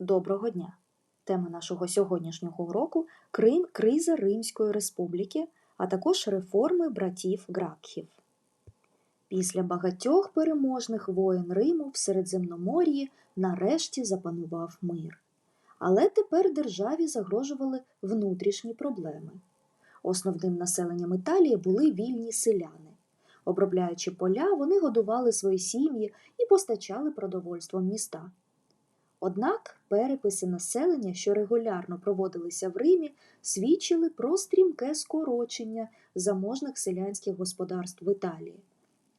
Доброго дня! Тема нашого сьогоднішнього уроку Крим, криза Римської республіки, а також реформи братів Гракхів. Після багатьох переможних воєн Риму в Середземномор'ї нарешті запанував мир. Але тепер державі загрожували внутрішні проблеми. Основним населенням Італії були вільні селяни. Обробляючи поля, вони годували свої сім'ї і постачали продовольство в міста. Однак переписи населення, що регулярно проводилися в Римі, свідчили про стрімке скорочення заможних селянських господарств в Італії.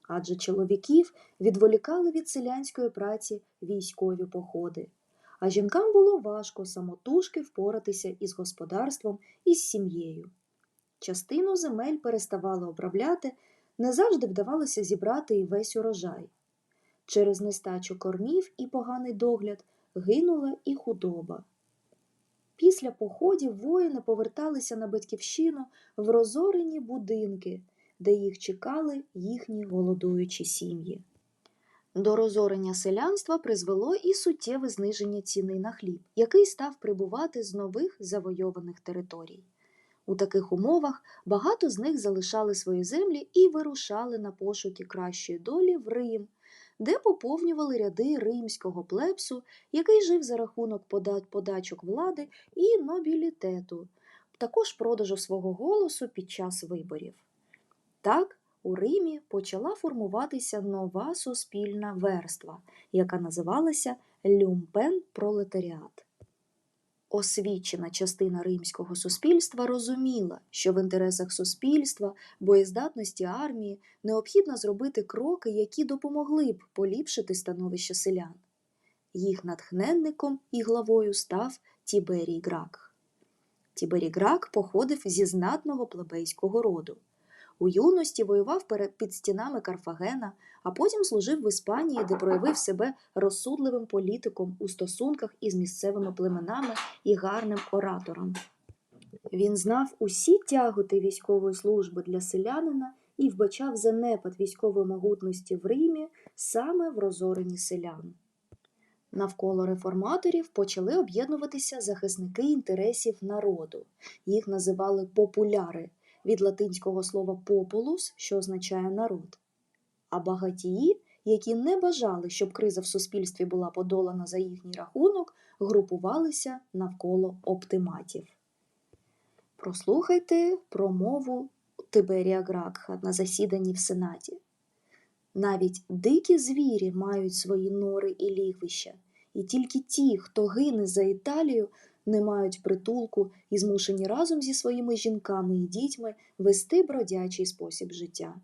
Адже чоловіків відволікали від селянської праці військові походи, а жінкам було важко самотужки впоратися із господарством і з сім'єю. Частину земель переставали обробляти, не завжди вдавалося зібрати і весь урожай. Через нестачу кормів і поганий догляд гинула і худоба. Після походів воїни поверталися на батьківщину в розорені будинки, де їх чекали їхні голодуючі сім'ї. До розорення селянства призвело і суттєве зниження ціни на хліб, який став прибувати з нових завойованих територій. У таких умовах багато з них залишали свої землі і вирушали на пошуки кращої долі в Рим, де поповнювали ряди римського плебсу, який жив за рахунок пода- подачок влади і нобілітету, також продажу свого голосу під час виборів. Так, у Римі почала формуватися нова суспільна верства, яка називалася люмпен-пролетаріат. Освічена частина римського суспільства розуміла, що в інтересах суспільства, боєздатності армії необхідно зробити кроки, які допомогли б поліпшити становище селян. Їх натхненником і главою став Тіберій Грак. Тіберій Грак походив зі знатного плебейського роду. У юності воював під стінами Карфагена, а потім служив в Іспанії, де проявив себе розсудливим політиком у стосунках із місцевими племенами і гарним оратором. Він знав усі тяготи військової служби для селянина і вбачав занепад військової могутності в Римі саме в розоренні селян. Навколо реформаторів почали об'єднуватися захисники інтересів народу. Їх називали популяри від латинського слова populus, що означає народ. А багатії, які не бажали, щоб криза в суспільстві була подолана за їхній рахунок, групувалися навколо оптиматів. Прослухайте промову Тиберія Гракха на засіданні в Сенаті. Навіть дикі звірі мають свої нори і лігвища, і тільки ті, хто гине за Італію, не мають притулку і змушені разом зі своїми жінками і дітьми вести бродячий спосіб життя.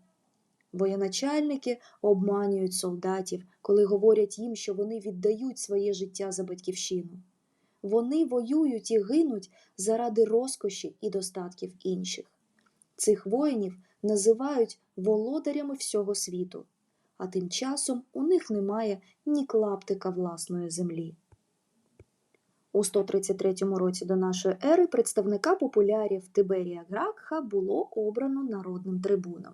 Воєначальники обманюють солдатів, коли говорять їм, що вони віддають своє життя за батьківщину. Вони воюють і гинуть заради розкоші і достатків інших. Цих воїнів називають володарями всього світу, а тим часом у них немає ні клаптика власної землі. У 133 році до нашої ери представника популярів Тиберія Гракха було обрано народним трибуном.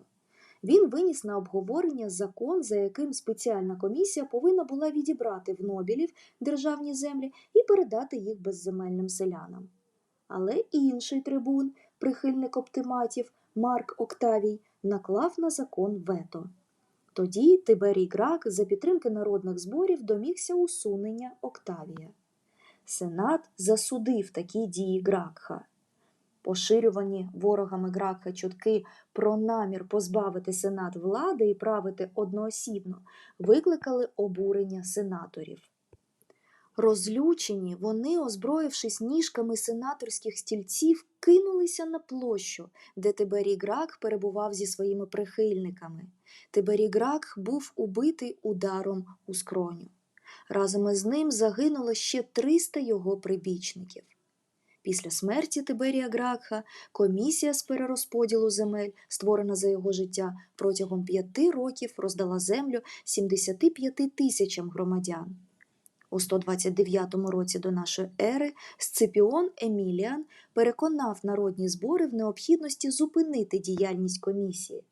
Він виніс на обговорення закон, за яким спеціальна комісія повинна була відібрати в Нобілів державні землі і передати їх безземельним селянам. Але інший трибун, прихильник оптиматів Марк Октавій, наклав на закон вето. Тоді Тиберій Грак за підтримки народних зборів домігся усунення Октавія. Сенат засудив такі дії Гракха. Поширювані ворогами Гракха чутки про намір позбавити сенат влади і правити одноосібно викликали обурення сенаторів. Розлючені, вони, озброївшись ніжками сенаторських стільців, кинулися на площу, де Тиберій Грак перебував зі своїми прихильниками. Тиберій Грак був убитий ударом у скроню. Разом із ним загинуло ще 300 його прибічників. Після смерті Тиберія Гракха комісія з перерозподілу земель, створена за його життя, протягом п'яти років роздала землю 75 тисячам громадян. У 129 році до нашої ери Сципіон Еміліан переконав народні збори в необхідності зупинити діяльність комісії.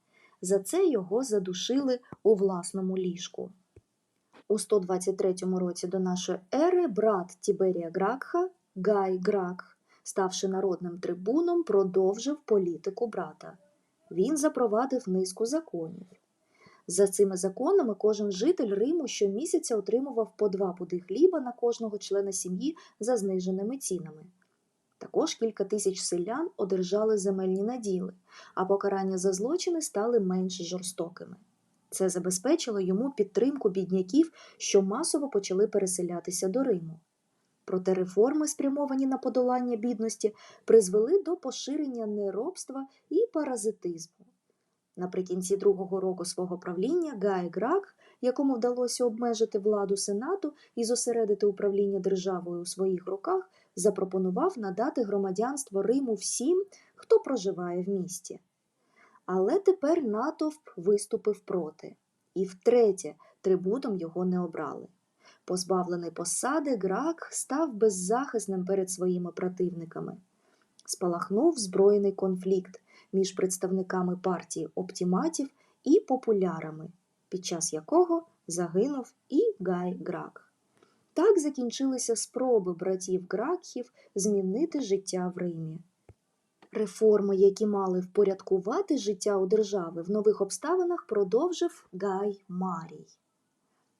За це його задушили у власному ліжку. У 123 році до нашої ери брат Тіберія Гракха, Гай Гракх, ставши народним трибуном, продовжив політику брата. Він запровадив низку законів. За цими законами кожен житель Риму щомісяця отримував по два пуди хліба на кожного члена сім'ї за зниженими цінами. Також кілька тисяч селян одержали земельні наділи, а покарання за злочини стали менш жорстокими. Це забезпечило йому підтримку бідняків, що масово почали переселятися до Риму. Проте реформи, спрямовані на подолання бідності, призвели до поширення неробства і паразитизму. Наприкінці другого року свого правління Гай Грак, якому вдалося обмежити владу Сенату і зосередити управління державою у своїх руках, запропонував надати громадянство Риму всім, хто проживає в місті. Але тепер натовп виступив проти, і втретє трибуном його не обрали. Позбавлений посади, Грак став беззахисним перед своїми противниками. Спалахнув збройний конфлікт між представниками партії оптіматів і популярами, під час якого загинув і Гай Грак. Так закінчилися спроби братів Гракхів змінити життя в Римі. Реформи, які мали впорядкувати життя у держави в нових обставинах, продовжив Гай Марій.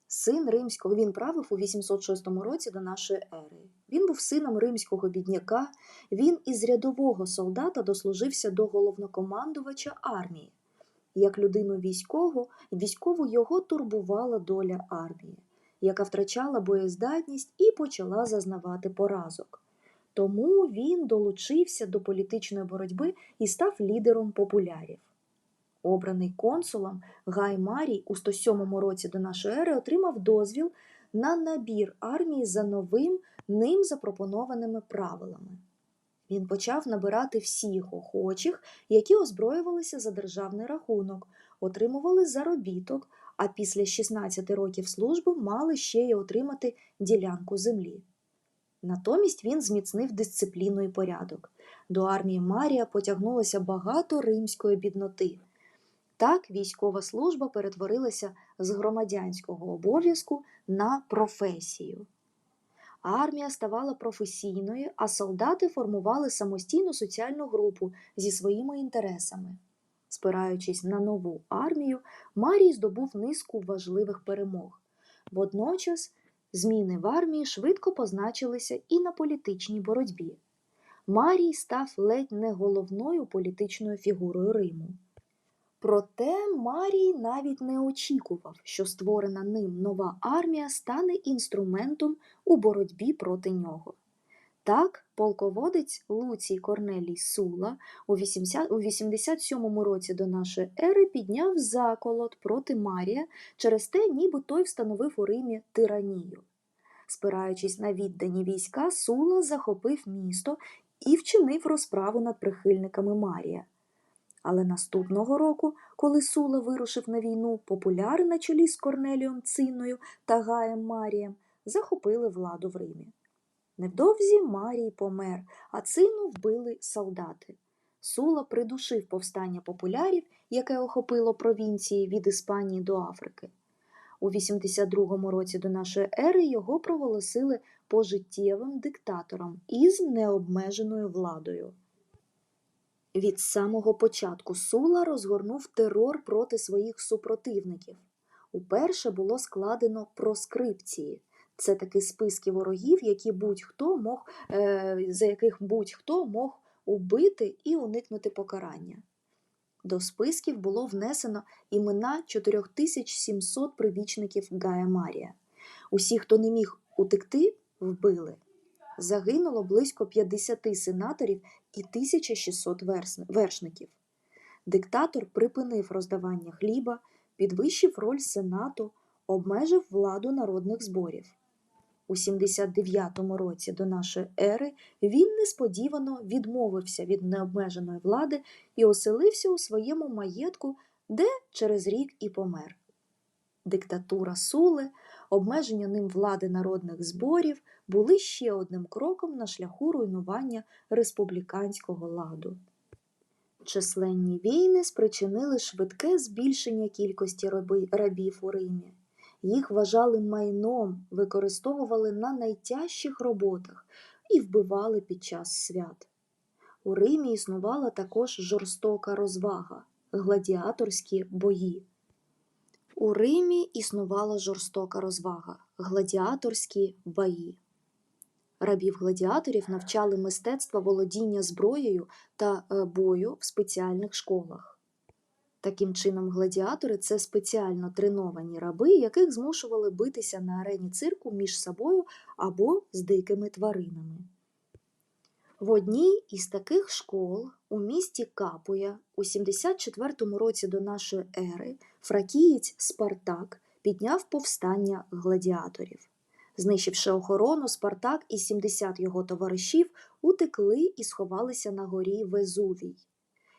Син римського він правив у 806 році до нашої ери. Він був сином римського бідняка, він із рядового солдата дослужився до головнокомандувача армії. Як людину військову, військову його турбувала доля армії, яка втрачала боєздатність і почала зазнавати поразок. Тому він долучився до політичної боротьби і став лідером популярів. Обраний консулом Гай Марій у 107 році до нашої ери отримав дозвіл на набір армії за новим ним запропонованими правилами. Він почав набирати всіх охочих, які озброювалися за державний рахунок, отримували заробіток, а після 16 років служби мали ще й отримати ділянку землі. Натомість він зміцнив дисципліну і порядок. До армії Марія потягнулося багато римської бідноти. Так військова служба перетворилася з громадянського обов'язку на професію. Армія ставала професійною, а солдати формували самостійну соціальну групу зі своїми інтересами. Спираючись на нову армію, Марій здобув низку важливих перемог. Водночас зміни в армії швидко позначилися і на політичній боротьбі. Марій став ледь не головною політичною фігурою Риму. Проте Марій навіть не очікував, що створена ним нова армія стане інструментом у боротьбі проти нього. Так, полководець Луцій Корнелій Сула у 87 році до нашої ери підняв заколот проти Марія через те, ніби той встановив у Римі тиранію. Спираючись на віддані війська, Сула захопив місто і вчинив розправу над прихильниками Марія. Але наступного року, коли Сула вирушив на війну, популяри на чолі з Корнелієм Цинною та Гаєм Марієм захопили владу в Римі. Невдовзі Марій помер, а цину вбили солдати. Сула придушив повстання популярів, яке охопило провінції від Іспанії до Африки. У 82 році до нашої ери його проголосили пожиттєвим диктатором із необмеженою владою. Від самого початку Сула розгорнув терор проти своїх супротивників. Уперше було складено проскрипції. Це такі списки ворогів, які будь-хто мог, е, за яких будь-хто мог убити і уникнути покарання. До списків було внесено імена 4700 прибічників Гая Марія. Усі, хто не міг утекти, вбили. Загинуло близько 50 сенаторів і 1600 вершників. Диктатор припинив роздавання хліба, підвищив роль сенату, обмежив владу народних зборів. У 79-му році до нашої ери він несподівано відмовився від необмеженої влади і оселився у своєму маєтку, де через рік і помер. Диктатура Сули, обмеження ним влади народних зборів були ще одним кроком на шляху руйнування республіканського ладу. Численні війни спричинили швидке збільшення кількості рабів у Римі. Їх вважали майном, використовували на найтяжчих роботах і вбивали під час свят. У Римі існувала також жорстока розвага гладіаторські бої. У Римі існувала жорстока розвага гладіаторські бої. Рабів-гладіаторів навчали мистецтва володіння зброєю та е, бою в спеціальних школах. Таким чином, гладіатори це спеціально треновані раби, яких змушували битися на арені цирку між собою або з дикими тваринами. В одній із таких школ у місті Капуя у 74 році до нашої ери фракієць Спартак підняв повстання гладіаторів. Знищивши охорону, Спартак і 70 його товаришів утекли і сховалися на горі Везувій.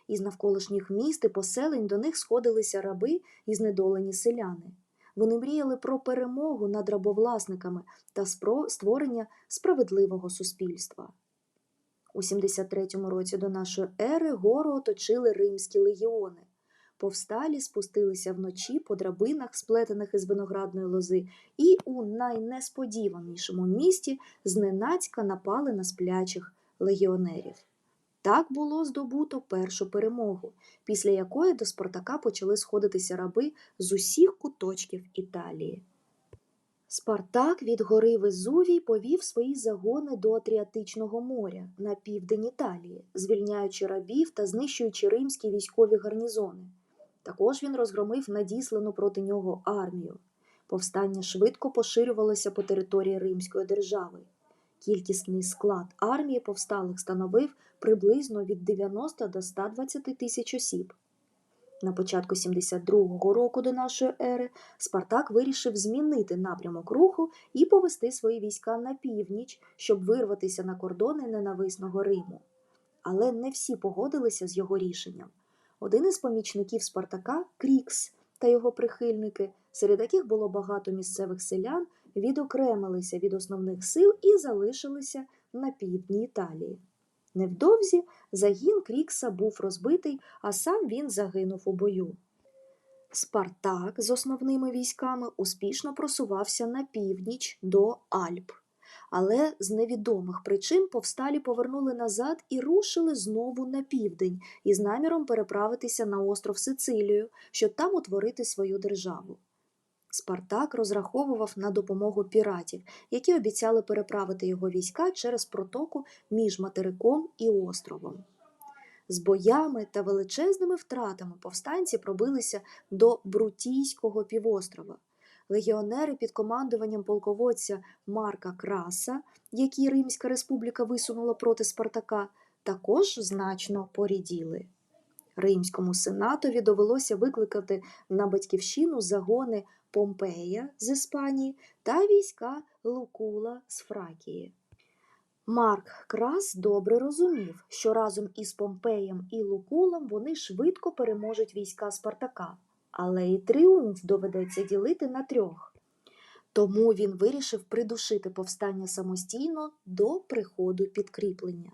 Із навколишніх міст і поселень до них сходилися раби і знедолені селяни. Вони мріяли про перемогу над рабовласниками та створення справедливого суспільства. У 73 році до нашої ери гору оточили римські легіони. Повсталі спустилися вночі по драбинах, сплетених із виноградної лози, і у найнесподіванішому місті зненацька напали на сплячих легіонерів. Так було здобуто першу перемогу, після якої до Спартака почали сходитися раби з усіх куточків Італії. Спартак від гори Везувій повів свої загони до Атріатичного моря на південь Італії, звільняючи рабів та знищуючи римські військові гарнізони. Також він розгромив надіслану проти нього армію. Повстання швидко поширювалося по території Римської держави. Кількісний склад армії повсталих становив приблизно від 90 до 120 тисяч осіб. На початку 72-го року до нашої ери Спартак вирішив змінити напрямок руху і повести свої війська на північ, щоб вирватися на кордони ненависного Риму. Але не всі погодилися з його рішенням. Один із помічників Спартака, Крікс та його прихильники, серед яких було багато місцевих селян, відокремилися від основних сил і залишилися на півдні Італії. Невдовзі загін Крікса був розбитий, а сам він загинув у бою. Спартак з основними військами успішно просувався на північ до Альп. Але з невідомих причин повсталі повернули назад і рушили знову на південь із наміром переправитися на остров Сицилію, щоб там утворити свою державу. Спартак розраховував на допомогу піратів, які обіцяли переправити його війська через протоку між материком і островом. З боями та величезними втратами повстанці пробилися до Брутійського півострова. Легіонери під командуванням полководця Марка Краса, які Римська республіка висунула проти Спартака, також значно поріділи. Римському сенатові довелося викликати на батьківщину загони Помпея з Іспанії та війська Лукула з Фракії. Марк Крас добре розумів, що разом із Помпеєм і Лукулом вони швидко переможуть війська Спартака, але і тріумф доведеться ділити на трьох. Тому він вирішив придушити повстання самостійно до приходу підкріплення.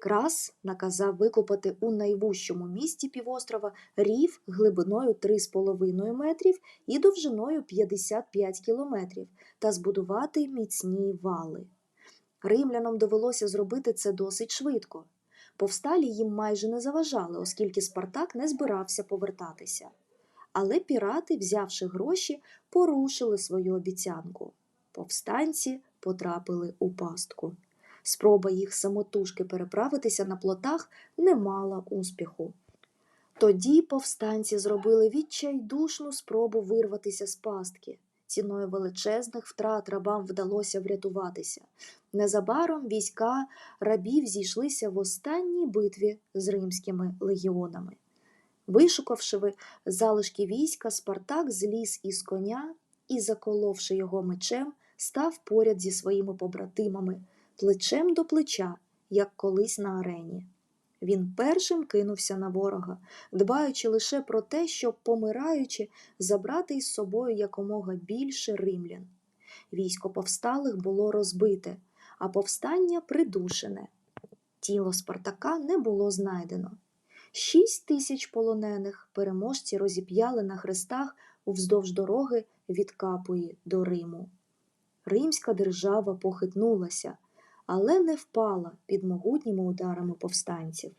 Крас наказав викопати у найвужчому місті півострова рів глибиною 3,5 метрів і довжиною 55 кілометрів та збудувати міцні вали. Римлянам довелося зробити це досить швидко. Повсталі їм майже не заважали, оскільки Спартак не збирався повертатися. Але пірати, взявши гроші, порушили свою обіцянку. Повстанці потрапили у пастку. Спроба їх самотужки переправитися на плотах не мала успіху. Тоді повстанці зробили відчайдушну спробу вирватися з пастки. Ціною величезних втрат рабам вдалося врятуватися. Незабаром війська рабів зійшлися в останній битві з римськими легіонами. Вишукавши залишки війська, Спартак зліз із коня і, заколовши його мечем, став поряд зі своїми побратимами, плечем до плеча, як колись на арені. Він першим кинувся на ворога, дбаючи лише про те, щоб, помираючи, забрати із собою якомога більше римлян. Військо повсталих було розбите, а повстання придушене. Тіло Спартака не було знайдено. Шість тисяч полонених переможці розіп'яли на хрестах вздовж дороги від Капої до Риму. Римська держава похитнулася, але не впала під могутніми ударами повстанців.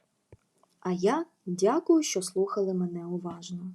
А я дякую, що слухали мене уважно.